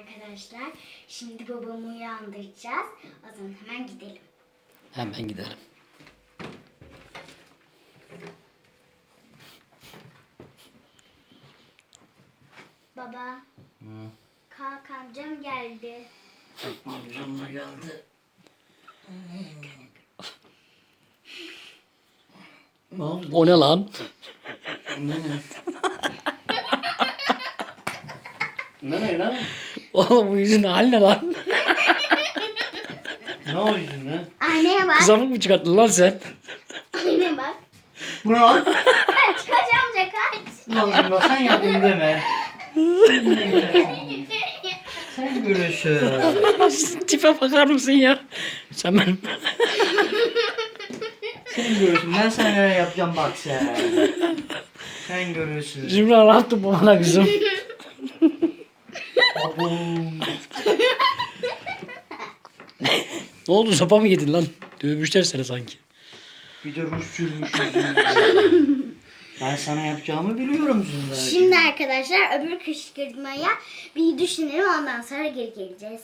arkadaşlar. Şimdi babamı uyandıracağız. O zaman hemen gidelim. Hemen gidelim. Baba. Kalk amcam geldi. Amcam da geldi. Ne oldu? O ne lan? Ne ne? ne ne lan? Oğlum bu yüzün hali ne lan? Ne oldu yüzüne? Anneye bak. Kızamık mı çıkarttın lan sen? Anneye bak. Bu ne lan? Kaç kaç amca kaç. Lan bak sen yaptın deme. Sen görürsün. Tipe bakar mısın ya? Sen benim... Sen görürsün. Ben sana neler yapacağım bak sen. Sen görürsün. Zümra ne yaptın bu bana kızım? Abum. ne oldu sopa mı yedin lan? Dövmüşler seni sanki. Bir de ruj sürmüş yüzüne. Ben sana yapacağımı biliyorum Zümra. Şimdi arkadaşlar öbür kışkırtmaya bir düşünelim ondan sonra geri geleceğiz.